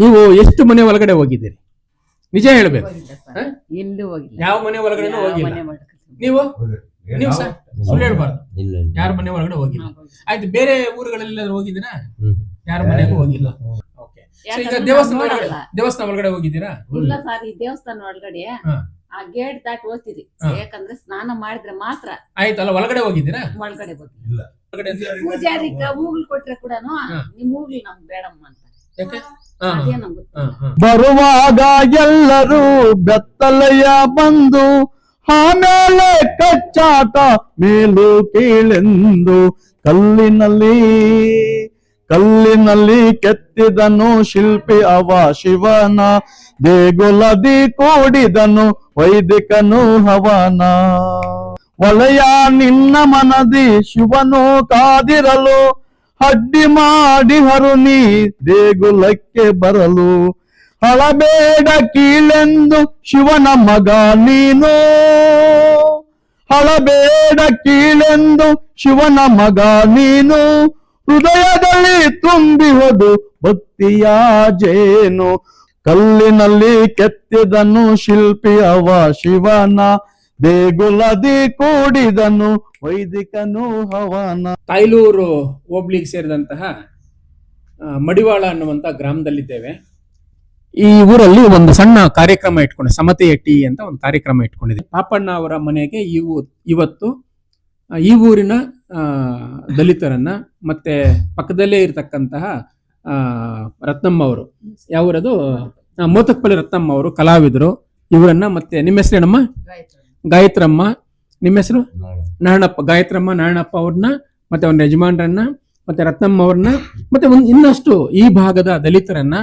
ನೀವು ಎಷ್ಟು ಮನೆ ಒಳಗಡೆ ಹೋಗಿದ್ದೀರಿ? ನಿಜ ಹೇಳ್ಬೇಕು. ಎಲ್ಲೂ ಹೋಗಿಲ್ಲ. ಯಾವ ಮನೆ ಒಳಗಡೆ ಯಾವ ಹೋಗಿಲ್ಲ. ಮನೆ ನೀವು? ನೀವು ಸರ್? ಸುಳ್ಳು ಹೇಳ್ಬಾರ್ದು. ಇಲ್ಲ ಇಲ್ಲ ಯಾರ ಮನೆ ಒಳಗಡೆ ಹೋಗಿಲ್ಲ. ಆಯ್ತು ಬೇರೆ ಊರುಗಳಲ್ಲಿ ಹೋಗಿದ್ದೀರಾ? ಹ್ಮ್. ಯಾರ ಮನೆಗೂ ಹೋಗಿಲ್ಲ. ಓಕೆ. ಈಗ ಯಾಕಂದ್ರೆ ದೇವಸ್ಥಾನ ಒಳಗಡೆ ನೋಡಲ್ಲ. ದೇವಸ್ಥಾನ ಒಳಗಡೆ ಹೋಗಿದ್ದೀರಾ? ಇಲ್ಲ ಸರ್ ಈ ದೇವಸ್ಥಾನ ಒಳಗಡೆ ಹಾ. ಆ ಗೇಟ್ ದಾಟಿ ಹೋಗ್ತೀರಿ. ಹಾ. ಯಾಕಂದ್ರೆ ಸ್ನಾನ ಮಾಡಿದ್ರೆ ಮಾತ್ರ ಆಯ್ತಲ್ಲ ಒಳಗಡೆ ಹೋಗಿದ್ದೀರಾ? ಒಳಗಡೆ ಹೋಗ್ತೀವಿ. ಒಳಗಡೆ ಪೂಜಾರಿ ಕೂಗ್ಲು ಕೊಟ್ರೆ ಕೂಡ ಹಾ. ನಿಮ್ ಮೂಗ್ಲಿ ನಮ್ಗೆ ಬೇಡಮ್ಮ ಅಂತಾರೆ ಬರುವಾಗ ಎಲ್ಲರೂ ಬೆತ್ತಲೆಯ ಬಂದು ಆಮೇಲೆ ಕಚ್ಚಾಟ ಮೇಲು ಕೀಳೆಂದು ಕಲ್ಲಿನಲ್ಲಿ ಕಲ್ಲಿನಲ್ಲಿ ಕೆತ್ತಿದನು ಶಿಲ್ಪಿ ಅವ ಶಿವನ ದೇಗುಲದಿ ಕೂಡಿದನು ವೈದಿಕನು ಹವನ. ಒಲೆಯ ನಿನ್ನ ಮನದಿ ಶಿವನು ಕಾದಿರಲು ಅಡ್ಡಿ ಮಾಡಿ ಹರುನಿ ದೇಗುಲಕ್ಕೆ ಬರಲು. ಹಳಬೇಡ ಕೀಳೆಂದು ಶಿವನ ಮಗ ನೀನು. ಹಳಬೇಡ ಕೀಳೆಂದು ಶಿವನ ಮಗ ನೀನು. ಹೃದಯದಲ್ಲಿ ತುಂಬಿ ಹೋದು ಭಕ್ತಿಯ ಜೇನು. ಕಲ್ಲಿನಲ್ಲಿ ಕೆತ್ತಿದನು ಶಿಲ್ಪಿ ಅವ ಶಿವನ ದೇಗುಲದಿ ಕೂಡಿದನು ವೈದಿಕನು ಹವನ. ತಾಯ್ಲೂರು ಹೋಬ್ಳಿಗೆ ಸೇರಿದಂತಹ ಆ, ಮಡಿವಾಳ ಅನ್ನುವಂತ ಗ್ರಾಮದಲ್ಲಿದ್ದೇವೆ. ಈ ಊರಲ್ಲಿ ಒಂದು ಸಣ್ಣ ಕಾರ್ಯಕ್ರಮ ಇಟ್ಕೊಂಡು ಸಮತೆಯ ಟೀ ಅಂತ ಒಂದು ಕಾರ್ಯಕ್ರಮ ಇಟ್ಕೊಂಡಿದೆ ಪಾಪಣ್ಣ ಅವರ ಮನೆಗೆ ಇವು ಇವತ್ತು ಈ ಊರಿನ ಆ, ದಲಿತರನ್ನ ಮತ್ತೆ ಪಕ್ಕದಲ್ಲೇ ಇರತಕ್ಕಂತಹ ಆ, ರತ್ನಮ್ಮ ಅವರು. ಯಾವ ಊರದು? ಮೋತಕ್ಪಲ್ಲಿ ರತ್ನಮ್ಮ ಅವರು ಕಲಾವಿದರು. ಇವರನ್ನ ಮತ್ತೆ ನಿಮ್ಮ ಹೆಸರು ಏನಮ್ಮ ಗಾಯತ್ರಮ್ಮ ನಿಮ್ಮ ಹೆಸರು? ನಾರಾಯಣಪ್ಪ. ಗಾಯತ್ರಮ್ಮ ನಾರಾಯಣಪ್ಪ ಅವ್ರನ್ನ ಮತ್ತೆ ಅವನ ಯಜಮಾನ್ರನ್ನ ಮತ್ತೆ ರತ್ನಮ್ಮ ಅವ್ರನ್ನ ಮತ್ತೆ ಒಂದು ಇನ್ನಷ್ಟು ಈ ಭಾಗದ ದಲಿತರನ್ನ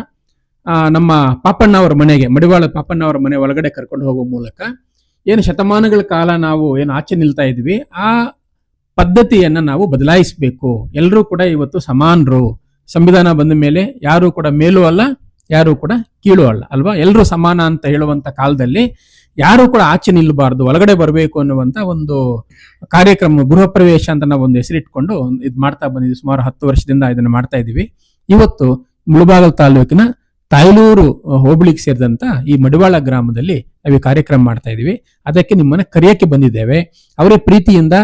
ಆ, ನಮ್ಮ ಪಾಪಣ್ಣ ಅವರ ಮನೆಗೆ ಮಡಿವಾಳ ಪಾಪಣ್ಣ ಅವರ ಮನೆ ಒಳಗಡೆ ಕರ್ಕೊಂಡು ಹೋಗುವ ಮೂಲಕ ಏನು ಶತಮಾನಗಳ ಕಾಲ ನಾವು ಏನು ಆಚೆ ನಿಲ್ತಾ ಇದ್ವಿ ಆ ಪದ್ಧತಿಯನ್ನ ನಾವು ಬದಲಾಯಿಸಬೇಕು. ಎಲ್ಲರೂ ಕೂಡ ಇವತ್ತು ಸಮಾನರು. ಸಂವಿಧಾನ ಬಂದ ಮೇಲೆ ಯಾರು ಕೂಡ ಮೇಲೂ ಅಲ್ಲ ಯಾರು ಕೂಡ ಕೀಳು ಅಲ್ಲ. ಅಲ್ವಾ? ಎಲ್ಲರೂ ಸಮಾನ ಅಂತ ಹೇಳುವಂತ ಕಾಲದಲ್ಲಿ ಯಾರು ಕೂಡ ಆಚೆ ನಿಲ್ಲಬಾರ್ದು, ಒಳಗಡೆ ಬರಬೇಕು ಅನ್ನುವಂತ ಒಂದು ಕಾರ್ಯಕ್ರಮ, ಗೃಹ ಪ್ರವೇಶ ಅಂತ ನಾವು ಒಂದು ಹೆಸರಿಟ್ಕೊಂಡು ಇದು ಮಾಡ್ತಾ ಬಂದಿದ್ವಿ. ಸುಮಾರು ಹತ್ತು ವರ್ಷದಿಂದ ಇದನ್ನ ಮಾಡ್ತಾ ಇದೀವಿ. ಇವತ್ತು ಮುಳಬಾಗಲ್ ತಾಲೂಕಿನ ತಾಯ್ಲೂರು ಹೋಬಳಿಗೆ ಸೇರಿದಂತ ಈ ಮಡಿವಾಳ ಗ್ರಾಮದಲ್ಲಿ ನಾವು ಕಾರ್ಯಕ್ರಮ ಮಾಡ್ತಾ ಇದೀವಿ. ಅದಕ್ಕೆ ನಿಮ್ಮನ್ನ ಕರೆಯಕ್ಕೆ ಬಂದಿದ್ದೇವೆ. ಅವರೇ ಪ್ರೀತಿಯಿಂದ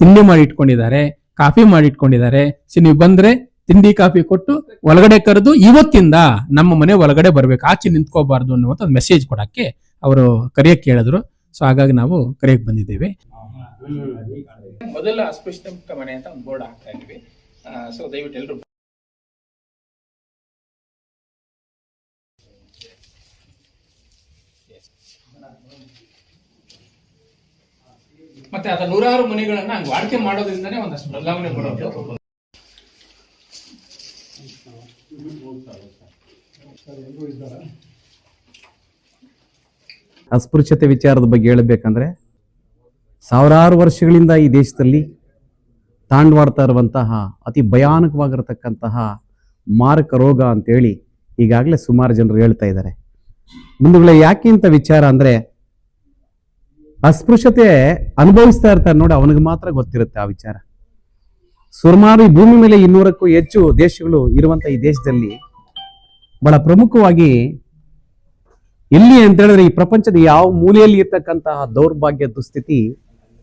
ತಿಂಡಿ ಮಾಡಿ ಇಟ್ಕೊಂಡಿದ್ದಾರೆ ಕಾಫಿ ಮಾಡಿ ಇಟ್ಕೊಂಡಿದ್ದಾರೆ ಸೊ, ನೀವು ಬಂದ್ರೆ ತಿಂಡಿ, ಕಾಫಿ ಕೊಟ್ಟು ಒಳಗಡೆ ಕರೆದು ಇವತ್ತಿಂದ ನಮ್ಮ ಮನೆ ಒಳಗಡೆ ಬರ್ಬೇಕು, ಆಚೆ ನಿಂತ್ಕೋಬಾರ್ದು ಅನ್ನುವಂತ ಮೆಸೇಜ್ ಕೊಡಕ್ಕೆ ಅವರು ಕರೆಯಕ್ಕೆ ಕೇಳಿದ್ರು. ಸೊ ಹಾಗಾಗಿ ನಾವು ಕರೆಯಕ್ಕೆ ಬಂದಿದ್ದೇವೆ. ಮೊದಲ ಅಸ್ಪೃಶ್ಯ ಮುಕ್ತ ಮನೆ ಅಂತ ಒಂದು ಬೋರ್ಡ್ ಹಾಕ್ತಾ ಇದ್ವಿ ಸೊ ದಯವಿಟ್ಟು ಎಲ್ಲರೂ ಮತ್ತೆ ಅದ ನೂರಾರು ಮನೆಗಳನ್ನ ಹಂಗೆ ವಾಡಿಕೆ ಮಾಡೋದ್ರಿಂದನೇ ಒಂದಷ್ಟು ಬದಲಾವಣೆ ಬರೋದು. ಅಸ್ಪೃಶ್ಯತೆ ವಿಚಾರದ ಬಗ್ಗೆ ಹೇಳಬೇಕಂದ್ರೆ ಸಾವಿರಾರು ವರ್ಷಗಳಿಂದ ಈ ದೇಶದಲ್ಲಿ ತಾಂಡವಾಡ್ತಾ ಇರುವಂತಹ ಅತಿ ಭಯಾನಕವಾಗಿರತಕ್ಕಂತಹ ಮಾರಕ ರೋಗ ಅಂತೇಳಿ ಈಗಾಗಲೇ ಸುಮಾರು ಜನರು ಹೇಳ್ತಾ ಇದ್ದಾರೆ. ಮುಂದುಗಳೇ ಯಾಕೆ ಅಂತ ವಿಚಾರ ಅಂದ್ರೆ ಅಸ್ಪೃಶ್ಯತೆ ಅನುಭವಿಸ್ತಾ ಇರ್ತಾರೆ ನೋಡಿ, ಅವನಿಗೆ ಮಾತ್ರ ಗೊತ್ತಿರುತ್ತೆ ಆ ವಿಚಾರ. ಸುಮಾರು ಭೂಮಿ ಮೇಲೆ ಇನ್ನೂರಕ್ಕೂ ಹೆಚ್ಚು ದೇಶಗಳು ಇರುವಂಥ ಈ ದೇಶದಲ್ಲಿ ಬಹಳ ಪ್ರಮುಖವಾಗಿ ಎಲ್ಲಿ ಅಂತ ಹೇಳಿದ್ರೆ ಈ ಪ್ರಪಂಚದ ಯಾವ ಮೂಲೆಯಲ್ಲಿ ಇರ್ತಕ್ಕಂತಹ ದೌರ್ಭಾಗ್ಯ ದುಸ್ಥಿತಿ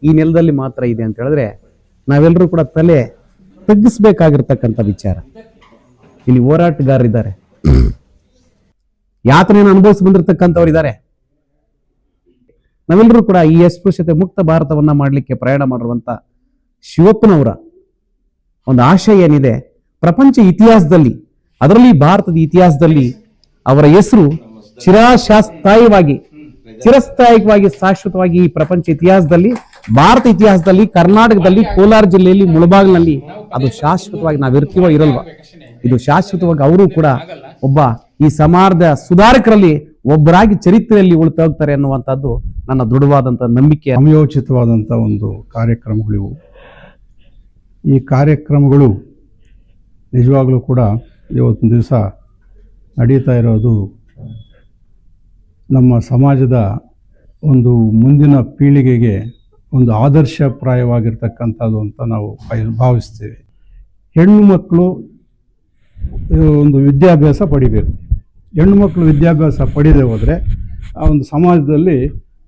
ಈ ನೆಲದಲ್ಲಿ ಮಾತ್ರ ಇದೆ ಅಂತ ಹೇಳಿದ್ರೆ ನಾವೆಲ್ಲರೂ ಕೂಡ ತಲೆ ತಗ್ಗಿಸ್ಬೇಕಾಗಿರ್ತಕ್ಕಂಥ ವಿಚಾರ. ಇಲ್ಲಿ ಹೋರಾಟಗಾರರಿದ್ದಾರೆ ಯಾತನೆಯನ್ನು ಅನುಭವಿಸಿ ಬಂದಿರತಕ್ಕಂಥವ್ರು ಇದ್ದಾರೆ. ನಾವೆಲ್ಲರೂ ಕೂಡ ಈ ಅಸ್ಪೃಶ್ಯತೆ ಮುಕ್ತ ಭಾರತವನ್ನ ಮಾಡಲಿಕ್ಕೆ ಪ್ರಯಾಣ ಮಾಡಿರುವಂತ ಶಿವಪ್ಪನವರ ಒಂದು ಆಶಯ ಏನಿದೆ, ಪ್ರಪಂಚ ಇತಿಹಾಸದಲ್ಲಿ, ಅದರಲ್ಲಿ ಭಾರತದ ಇತಿಹಾಸದಲ್ಲಿ ಅವರ ಹೆಸರು ಚಿರಶಾಸ್ತಾಯವಾಗಿ ಚಿರಸ್ಥಾಯಿಕವಾಗಿ ಶಾಶ್ವತವಾಗಿ ಈ ಪ್ರಪಂಚ ಇತಿಹಾಸದಲ್ಲಿ, ಭಾರತ ಇತಿಹಾಸದಲ್ಲಿ, ಕರ್ನಾಟಕದಲ್ಲಿ, ಕೋಲಾರ ಜಿಲ್ಲೆಯಲ್ಲಿ, ಮುಳಬಾಗಿಲಿನಲ್ಲಿ ಅದು ಶಾಶ್ವತವಾಗಿ ನಾವಿರ್ತೀವೋ ಇರಲ್ವಾ, ಇದು ಶಾಶ್ವತವಾಗಿ ಅವರು ಕೂಡ ಒಬ್ಬ ಈ ಸಮಾಜದ ಸುಧಾರಕರಲ್ಲಿ ಒಬ್ಬರಾಗಿ ಚರಿತ್ರೆಯಲ್ಲಿ ಉಳಿತು ಹೋಗ್ತಾರೆ ಅನ್ನುವಂಥದ್ದು ನನ್ನ ದೃಢವಾದಂಥ ನಂಬಿಕೆ. ಸಮಯೋಚಿತವಾದಂಥ ಒಂದು ಕಾರ್ಯಕ್ರಮಗಳಿವು. ಈ ಕಾರ್ಯಕ್ರಮಗಳು ನಿಜವಾಗಲೂ ಕೂಡ ಇವತ್ತಿನ ದಿವಸ ನಡೀತಾ ಇರೋದು ನಮ್ಮ ಸಮಾಜದ ಒಂದು ಮುಂದಿನ ಪೀಳಿಗೆಗೆ ಒಂದು ಆದರ್ಶಪ್ರಾಯವಾಗಿರ್ತಕ್ಕಂಥದ್ದು ಅಂತ ನಾವು ಭಾವಿಸ್ತೇವೆ. ಹೆಣ್ಣು ಮಕ್ಕಳು ಒಂದು ವಿದ್ಯಾಭ್ಯಾಸ ಪಡಿಬೇಕು. ಹೆಣ್ಣು ಮಕ್ಕಳು ವಿದ್ಯಾಭ್ಯಾಸ ಪಡೆಯದೆ ಹೋದರೆ ಆ ಒಂದು ಸಮಾಜದಲ್ಲಿ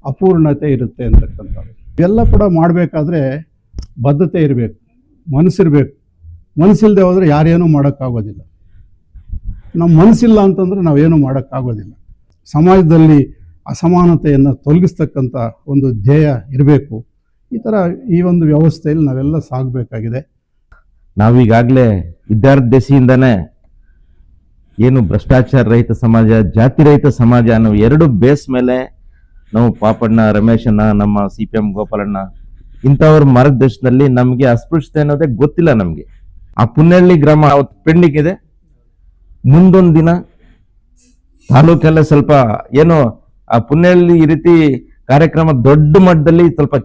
ಅಪೂರ್ಣತೆ ಇರುತ್ತೆ ಅಂತಕ್ಕಂಥದ್ದು. ಇವೆಲ್ಲ ಕೂಡ ಮಾಡಬೇಕಾದ್ರೆ ಬದ್ಧತೆ ಇರಬೇಕು, ಮನಸ್ಸಿರಬೇಕು. ಮನಸ್ಸಿಲ್ಲದೆ ಹೋದರೆ ಯಾರೇನೂ ಮಾಡೋಕ್ಕಾಗೋದಿಲ್ಲ. ನಮ್ಮ ಮನಸ್ಸಿಲ್ಲ ಅಂತಂದರೆ ನಾವೇನು ಮಾಡೋಕ್ಕಾಗೋದಿಲ್ಲ. ಸಮಾಜದಲ್ಲಿ ಅಸಮಾನತೆಯನ್ನು ತೊಲಗಿಸ್ತಕ್ಕಂಥ ಒಂದು ಧ್ಯೇಯ ಇರಬೇಕು. ಈ ಥರ ಈ ಒಂದು ವ್ಯವಸ್ಥೆಯಲ್ಲಿ ನಾವೆಲ್ಲ ಸಾಗಬೇಕಾಗಿದೆ. ನಾವೀಗಾಗಲೇ ವಿದ್ಯಾರ್ಥಿ ದೆಸೆಯಿಂದನೇ ಏನು ಭ್ರಷ್ಟಾಚಾರ ರಹಿತ ಸಮಾಜ, ಜಾತಿ ರಹಿತ ಸಮಾಜ ಅನ್ನೋ ಎರಡು ಬೇಸ್ ಮೇಲೆ ನಾವು ಪಾಪಣ್ಣ ರಮೇಶಣ್ಣ ನಮ್ಮ ಸಿ ಪಿ ಎಂ ಗೋಪಾಲಣ್ಣ ಇಂಥವ್ರ ಮಾರ್ಗದರ್ಶನದಲ್ಲಿ ನಮಗೆ ಅಸ್ಪೃಶ್ಯತೆ ಅನ್ನೋದೇ ಗೊತ್ತಿಲ್ಲ ನಮಗೆ. ಆ ಪುನ್ನಳ್ಳಿ ಗ್ರಾಮ ಅವತ್ತು ಪೆಂಡಿಂಗ್ ಇದೆ. ಮುಂದೊಂದು ದಿನ ತಾಲೂಕಲ್ಲೇ ಸ್ವಲ್ಪ ಏನು, ಆ ಪುಣ್ಯಲ್ಲಿ ಈ ರೀತಿ ಕಾರ್ಯಕ್ರಮ ದೊಡ್ಡ ಮಟ್ಟದಲ್ಲಿ ಸ್ವಲ್ಪ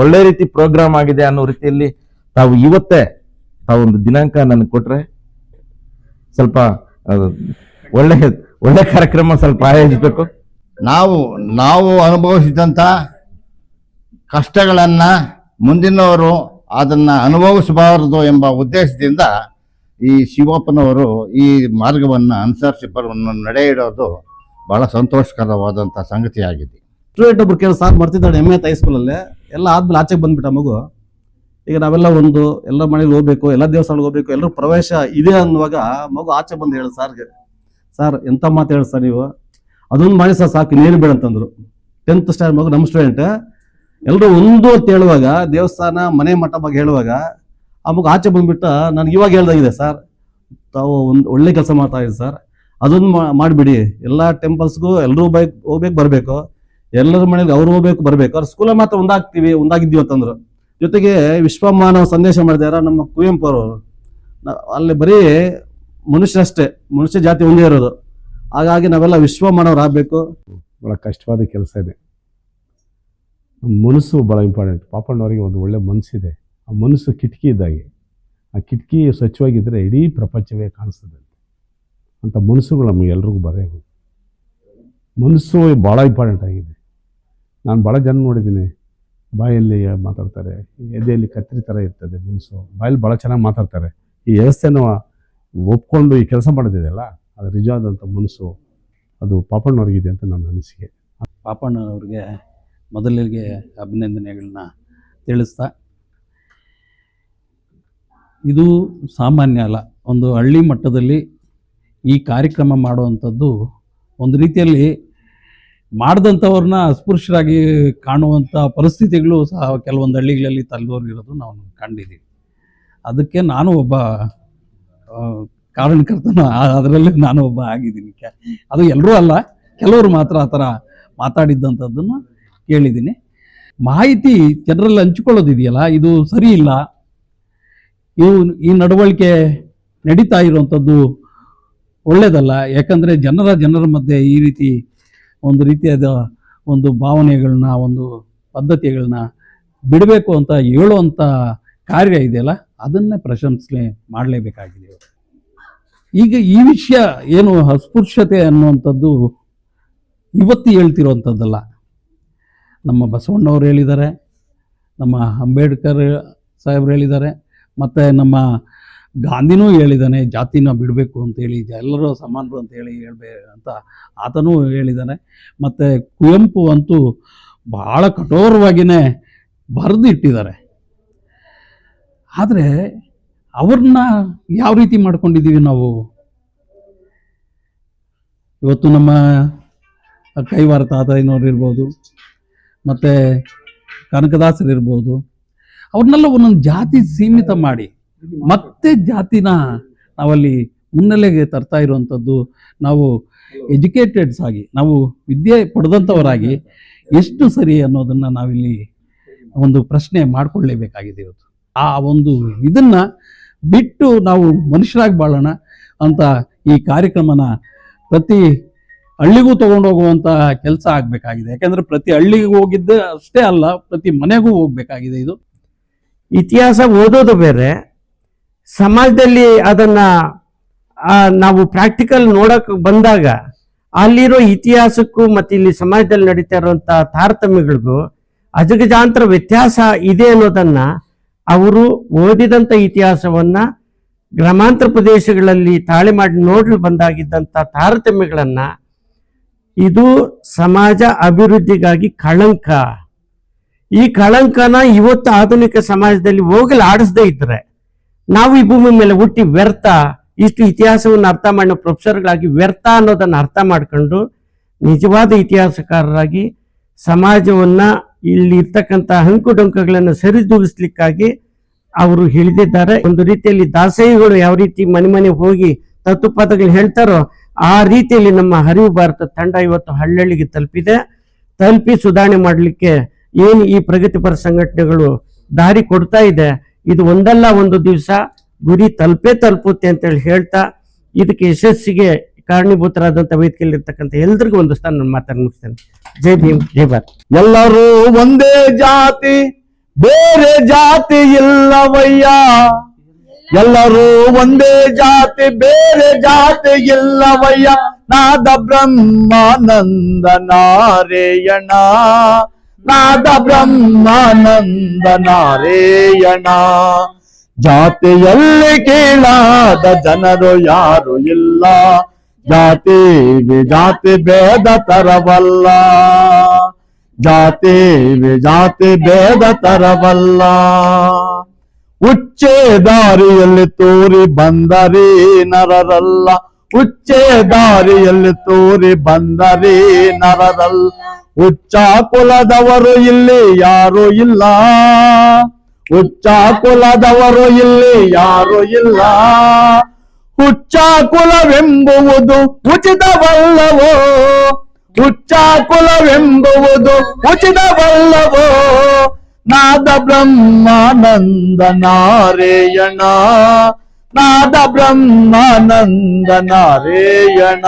ಒಳ್ಳೆ ರೀತಿ ಪ್ರೋಗ್ರಾಮ್ ಆಗಿದೆ ಅನ್ನೋ ರೀತಿಯಲ್ಲಿ ತಾವು ಇವತ್ತೇ ತಾವೊಂದು ದಿನಾಂಕ ನನಗೆ ಕೊಟ್ರೆ ಸ್ವಲ್ಪ ಒಳ್ಳೆ ಒಳ್ಳೆ ಕಾರ್ಯಕ್ರಮ ಸ್ವಲ್ಪ ಆಯೋಜಿಸಬೇಕು. ನಾವು ನಾವು ಅನುಭವಿಸಿದಂಥ ಕಷ್ಟಗಳನ್ನು ಮುಂದಿನವರು ಅದನ್ನು ಅನುಭವಿಸಬಾರದು ಎಂಬ ಉದ್ದೇಶದಿಂದ ಈ ಶಿವಪ್ಪನವರು ಈ ಮಾರ್ಗವನ್ನು ಅನುಸರಿಸಿ ನಡೆ ಇಡೋದು ಬಹಳ ಸಂತೋಷಕರವಾದಂಥ ಸಂಗತಿಯಾಗಿದೆ. ಸ್ಟೂಡೆಂಟ್ ಒಬ್ರು ಕೇಳಿ, ಸಾರ್ ಬರ್ತಿದ್ದಾಳೆ ಎಂ ಎತ್ ಹೈಸ್ಕೂಲಲ್ಲಿ ಎಲ್ಲ ಆದ್ಮೇಲೆ ಆಚೆಗೆ ಬಂದ್ಬಿಟ್ಟ ಮಗು. ಈಗ ನಾವೆಲ್ಲ ಒಂದು ಎಲ್ಲ ಮನೆಗೆ ಹೋಗ್ಬೇಕು, ಎಲ್ಲ ದೇವಸ್ಥಾನಕ್ಕೆ ಹೋಗ್ಬೇಕು, ಎಲ್ಲರೂ ಪ್ರವೇಶ ಇದೆ ಅನ್ನುವಾಗ ಮಗು ಆಚೆ ಬಂದು ಹೇಳಿ ಸಾರ್ಗೆ. ಸರ್ ಎಂಥ ಮಾತು ಹೇಳಿ ಸರ್ ನೀವು? ಅದೊಂದು ಮಾಡಿ ಸರ್ ಸಾಕು ನೀನು ಬೇಡ ಅಂತಂದ್ರು. ಟೆಂತ್ ಸ್ಟ್ಯಾಂಡ್ ಮಗು, ನಮ್ಮ ಸ್ಟೂಡೆಂಟ್ ಎಲ್ಲರೂ ಒಂದು ಅಂತ ಹೇಳುವಾಗ, ದೇವಸ್ಥಾನ, ಮನೆ ಮಠ ಬಗ್ಗೆ ಹೇಳುವಾಗ ಆ ಮಗು ಆಚೆ ಬಂದ್ಬಿಟ್ಟು ನನಗೆ ಇವಾಗ ಹೇಳ್ದಾಗಿದೆ ಸರ್ ತಾವು ಒಂದು ಒಳ್ಳೆ ಕೆಲಸ ಮಾಡ್ತಾ ಇದ್ದೀವಿ ಸರ್ ಅದೊಂದು ಮಾಡಿಬಿಡಿ. ಎಲ್ಲ ಟೆಂಪಲ್ಸ್ಗೂ ಎಲ್ಲರೂ ಬೈಕ್ ಹೋಗ್ಬೇಕು, ಬರಬೇಕು. ಎಲ್ಲರ ಮನೇಲಿ ಅವ್ರು ಹೋಗ್ಬೇಕು, ಬರಬೇಕು. ಅವ್ರ ಸ್ಕೂಲಲ್ಲಿ ಮಾತ್ರ ಒಂದಾಗ್ತೀವಿ, ಒಂದಾಗಿದ್ದೀವಿ ಅಂತಂದ್ರು. ಜೊತೆಗೆ ವಿಶ್ವಮಾನವ ಸಂದೇಶ ಮಾಡಿದಾರ ನಮ್ಮ ಕುವೆಂಪು ಅವರು ಅಲ್ಲಿ ಬರೀ ಮನುಷ್ಯರಷ್ಟೇ, ಮನುಷ್ಯ ಜಾತಿ ಒಂದೇ ಇರೋದು. ಹಾಗಾಗಿ ನಾವೆಲ್ಲ ವಿಶ್ವಮಾನವರಾಗಬೇಕು ಭಾಳ ಕಷ್ಟವಾದ ಕೆಲಸ ಇದೆ. ಮನಸ್ಸು ಭಾಳ ಇಂಪಾರ್ಟೆಂಟ್ ಪಾಪಣ್ಣವರಿಗೆ ಒಂದು ಒಳ್ಳೆ ಮನಸ್ಸಿದೆ ಆ ಮನಸ್ಸು ಕಿಟಕಿ ಇದ್ದಾಗೆ, ಆ ಕಿಟಕಿ ಸ್ವಚ್ಛವಾಗಿದ್ದರೆ ಇಡೀ ಪ್ರಪಂಚವೇ ಕಾಣಿಸ್ತದೆ ಅಂತ. ಮನಸ್ಸುಗಳು ನಮಗೆ ಎಲ್ರಿಗೂ ಬರಬೇಕು ಮನಸ್ಸು ಭಾಳ ಇಂಪಾರ್ಟೆಂಟ್ ಆಗಿದೆ. ನಾನು ಭಾಳ ಜನ ನೋಡಿದ್ದೀನಿ. ಬಾಯಲ್ಲಿ ಮಾತಾಡ್ತಾರೆ, ಎದೆಯಲ್ಲಿ ಕತ್ತರಿ ಥರ ಇರ್ತದೆ ಮನಸ್ಸು. ಬಾಯಲ್ಲಿ ಭಾಳ ಚೆನ್ನಾಗಿ ಮಾತಾಡ್ತಾರೆ. ಈ ವ್ಯವಸ್ಥೆನ ಒಪ್ಕೊಂಡು ಈ ಕೆಲಸ ಮಾಡೋದಿದೆಯಲ್ಲ ಅದು ನಿಜವಾದಂಥ ಮನಸ್ಸು, ಅದು ಪಾಪಣ್ಣವ್ರಿಗಿದೆ ಅಂತ ನನ್ನ ಅನಿಸಿಕೆ. ಪಾಪಣ್ಣನವ್ರಿಗೆ ಮೊದಲಿಗೆ ಅಭಿನಂದನೆಗಳನ್ನ ತಿಳಿಸ್ತಾ ಇದು ಸಾಮಾನ್ಯ ಅಲ್ಲ. ಒಂದು ಹಳ್ಳಿ ಮಟ್ಟದಲ್ಲಿ ಈ ಕಾರ್ಯಕ್ರಮ ಮಾಡುವಂಥದ್ದು ಒಂದು ರೀತಿಯಲ್ಲಿ ಮಾಡಿದಂಥವ್ರನ್ನ ಅಸ್ಪೃಶ್ಯರಾಗಿ ಕಾಣುವಂಥ ಪರಿಸ್ಥಿತಿಗಳು ಸಹ ಕೆಲವೊಂದು ಹಳ್ಳಿಗಳಲ್ಲಿ ತಲೆದೋರಿರೋದು ನಾವು ಕಂಡಿದ್ದೀವಿ. ಅದಕ್ಕೆ ನಾನು ಒಬ್ಬ ಕಾರಣಕರ್ತನ ಅದರಲ್ಲಿ ನಾನು ಒಬ್ಬ ಆಗಿದ್ದೀನಿ. ಅದು ಎಲ್ಲರೂ ಅಲ್ಲ, ಕೆಲವರು ಮಾತ್ರ ಆ ಥರ ಮಾತಾಡಿದ್ದಂಥದ್ದನ್ನು ಕೇಳಿದ್ದೀನಿ. ಮಾಹಿತಿ ಜನರಲ್ಲಿ ಹಂಚಿಕೊಳ್ಳೋದಿದೆಯಲ್ಲ, ಇದು ಸರಿ ಇಲ್ಲ. ಇವು ಈ ನಡವಳಿಕೆ ನಡೀತಾ ಇರುವಂಥದ್ದು ಒಳ್ಳೆಯದಲ್ಲ ಯಾಕಂದರೆ ಜನರ ಜನರ ಮಧ್ಯೆ ಈ ರೀತಿ ಒಂದು ರೀತಿಯಾದ ಒಂದು ಭಾವನೆಗಳನ್ನ, ಒಂದು ಪದ್ಧತಿಗಳನ್ನ ಬಿಡಬೇಕು ಅಂತ ಹೇಳುವಂಥ ಕಾರ್ಯ ಇದೆಯಲ್ಲ, ಅದನ್ನೇ ಪ್ರಶಂಸನೆ ಮಾಡಲೇಬೇಕಾಗಿದೆ. ಈಗ ಈ ವಿಷಯ ಏನು ಅಸ್ಪೃಶ್ಯತೆ ಅನ್ನುವಂಥದ್ದು ಇವತ್ತು ಹೇಳ್ತಿರುವಂಥದ್ದಲ್ಲ. ನಮ್ಮ ಬಸವಣ್ಣವ್ರು ಹೇಳಿದ್ದಾರೆ, ನಮ್ಮ ಅಂಬೇಡ್ಕರ್ ಸಾಹೇಬ್ರು ಹೇಳಿದ್ದಾರೆ ಮತ್ತು ನಮ್ಮ ಗಾಂಧಿನೂ ಹೇಳಿದ್ದಾನೆ ಜಾತಿನ ಬಿಡಬೇಕು ಅಂತೇಳಿ ಎಲ್ಲರೂ ಸಮಾನರು ಅಂತ ಹೇಳಿ ಹೇಳ್ಬೇ ಅಂತ ಆತನೂ ಹೇಳಿದ್ದಾನೆ ಮತ್ತು ಕುವೆಂಪು ಅಂತೂ ಭಾಳ ಕಠೋರವಾಗಿಯೇ ಬರೆದಿಟ್ಟಿದ್ದಾರೆ. ಆದರೆ ಅವ್ರನ್ನ ಯಾವ ರೀತಿ ಮಾಡ್ಕೊಂಡಿದ್ದೀವಿ ನಾವು? ಇವತ್ತು ನಮ್ಮ ಕೈವಾರ ತಾತಯ್ಯನವ್ರು ಇರ್ಬೋದು, ಮತ್ತು ಕನಕದಾಸರು ಇರ್ಬೋದು ಅವ್ರನ್ನೆಲ್ಲ ಒಂದೊಂದು ಜಾತಿ ಸೀಮಿತ ಮಾಡಿ ಮತ್ತೆ ಜಾತಿನ ನಾವಲ್ಲಿ ಮುನ್ನೆಲೆಗೆ ತರ್ತಾ ಇರುವಂಥದ್ದು ನಾವು ಎಜುಕೇಟೆಡ್ಸ್ ಆಗಿ, ನಾವು ವಿದ್ಯೆ ಪಡೆದಂಥವರಾಗಿ ಎಷ್ಟು ಸರಿ ಅನ್ನೋದನ್ನು ನಾವಿಲ್ಲಿ ಒಂದು ಪ್ರಶ್ನೆ ಮಾಡಿಕೊಳ್ಳೇಬೇಕಾಗಿದೆ ಇವತ್ತು. ಆ ಒಂದು ಇದನ್ನ ಬಿಟ್ಟು ನಾವು ಮನುಷ್ಯರಾಗಿ ಬಾಳೋಣ ಅಂತ ಈ ಕಾರ್ಯಕ್ರಮನ ಪ್ರತಿ ಹಳ್ಳಿಗೂ ಹೋಗುವಂತ ಕೆಲಸ ಆಗ್ಬೇಕಾಗಿದೆ. ಯಾಕಂದ್ರೆ ಪ್ರತಿ ಹಳ್ಳಿಗೆ ಹೋಗಿದ್ದೆ ಅಷ್ಟೇ ಅಲ್ಲ, ಪ್ರತಿ ಮನೆಗೂ ಹೋಗ್ಬೇಕಾಗಿದೆ ಇದು. ಇತಿಹಾಸ ಓದೋದು ಬೇರೆ. ಸಮಾಜದಲ್ಲಿ ಅದನ್ನ ನಾವು ಪ್ರಾಕ್ಟಿಕಲ್ ನೋಡಕ್ ಬಂದಾಗ ಅಲ್ಲಿರೋ ಇತಿಹಾಸಕ್ಕೂ ಮತ್ತೆ ಇಲ್ಲಿ ಸಮಾಜದಲ್ಲಿ ನಡೀತಾ ಇರುವಂತ ತಾರತಮ್ಯಗಳಿಗೂ ಅಜಗಜಾಂತರ ವ್ಯತ್ಯಾಸ ಇದೆ ಅನ್ನೋದನ್ನ ಅವರು ಓದಿದಂತ ಇತಿಹಾಸವನ್ನ ಗ್ರಾಮಾಂತರ ಪ್ರದೇಶಗಳಲ್ಲಿ ತಾಳೆ ಮಾಡಿ ನೋಡಲು ಬಂದಾಗಿದ್ದಂಥ ತಾರತಮ್ಯಗಳನ್ನ ಇದು ಸಮಾಜ ಅಭಿವೃದ್ಧಿಗಾಗಿ ಕಳಂಕ. ಈ ಕಳಂಕನ ಇವತ್ತು ಆಧುನಿಕ ಸಮಾಜದಲ್ಲಿ ಹೋಗಲಾಡಿಸದೇ ಇದ್ರೆ ನಾವು ಈ ಭೂಮಿ ಮೇಲೆ ಹುಟ್ಟಿ ವ್ಯರ್ಥ, ಇಷ್ಟು ಇತಿಹಾಸವನ್ನು ಅರ್ಥ ಮಾಡೋ ಪ್ರೊಫೆಸರ್ಗಳಾಗಿ ವ್ಯರ್ಥ ಅನ್ನೋದನ್ನ ಅರ್ಥ ಮಾಡ್ಕೊಂಡು ನಿಜವಾದ ಇತಿಹಾಸಕಾರರಾಗಿ ಸಮಾಜವನ್ನ ಇಲ್ಲಿ ಇರ್ತಕ್ಕಂಥ ಅಂಕುಡೊಂಕಗಳನ್ನು ಸರಿದೂಗಿಸ್ಲಿಕ್ಕಾಗಿ ಅವರು ಹಿಡಿದಿದ್ದಾರೆ ಒಂದು ರೀತಿಯಲ್ಲಿ ದಾಸೈಗಳು ಯಾವ ರೀತಿ ಮನೆ ಮನೆ ಹೋಗಿ ತತ್ತುಪದಗಳು ಹೇಳ್ತಾರೋ ಆ ರೀತಿಯಲ್ಲಿ ನಮ್ಮ ಹರಿವು ಭಾರತ ತಂಡ ಇವತ್ತು ಹಳ್ಳಳ್ಳಿಗೆ ತಲುಪಿದೆ. ತಲುಪಿ ಸುಧಾರಣೆ ಮಾಡಲಿಕ್ಕೆ ಏನು ಈ ಪ್ರಗತಿಪರ ಸಂಘಟನೆಗಳು ದಾರಿ ಕೊಡ್ತಾ ಇದೆ? ಇದು ಒಂದಲ್ಲ ಒಂದು ದಿವಸ ಗುರಿ ತಲುಪೇ ತಲುಪುತ್ತೆ ಅಂತೇಳಿ ಹೇಳ್ತಾ ಇದಕ್ಕೆ ಯಶಸ್ಸಿಗೆ ಕಾರಣೀಭೂತರಾದಂಥ ವೇದಿಕೆಯಲ್ಲಿ ಇರ್ತಕ್ಕಂಥ ಎಲ್ರಿಗೂ ಒಂದು ಸ್ಥಾನ ನಾನು ಮಾತನ್ನು ಮುಗಿಸ್ತೇನೆ. ಜೈ ಭೀಮ್, ಜೈ ಭಾರತ್. ಎಲ್ಲರೂ ಒಂದೇ ಜಾತಿ, ಬೇರೆ ಜಾತಿ ಇಲ್ಲವಯ್ಯ. ಎಲ್ಲರೂ ಒಂದೇ ಜಾತಿ, ಬೇರೆ ಜಾತಿ ಇಲ್ಲವಯ್ಯ. ನಾದ ಬ್ರಹ್ಮಾನಂದ ನಾರೇಯಣ. ನಾದ ಬ್ರಹ್ಮಾನಂದ ನಾರೇಯಣ ಜಾತಿಯಲ್ಲಿ ಕೇಳಾದ ಜನರು ಯಾರು ಇಲ್ಲ. ಜಾತಿ ಜಾತಿ ಭೇದ ತರವಲ್ಲ. ಜಾತಿ ಜಾತಿ ಭೇದ ತರವಲ್ಲ. ಉಚ್ಚೆ ದಾರಿಯಲ್ಲಿ ತೋರಿ ಬಂದರಿ ನರರಲ್ಲ. ಉಚ್ಚೆ ದಾರಿಯಲ್ಲಿ ತೋರಿ ಬಂದರಿ ನರರಲ್ಲ. ಉಚ್ಚ ಕುಲದವರು ಇಲ್ಲಿ ಯಾರು ಇಲ್ಲ ಉಚ್ಚ ಕುಲದವರು ಇಲ್ಲಿ ಯಾರು ಇಲ್ಲ ಹುಚ್ಚ ಕುಲವೆಂಬುವುದು ಉಚಿತವಲ್ಲವೋ ಹುಚ್ಚ ಕುಲವೆಂಬುವುದು ಉಚಿತವಲ್ಲವೋ ನಾದ ಬ್ರಹ್ಮಾನಂದ ನಾರೇಯಣ ನಾದ ಬ್ರಹ್ಮಾನಂದ ನಾರೇಯಣ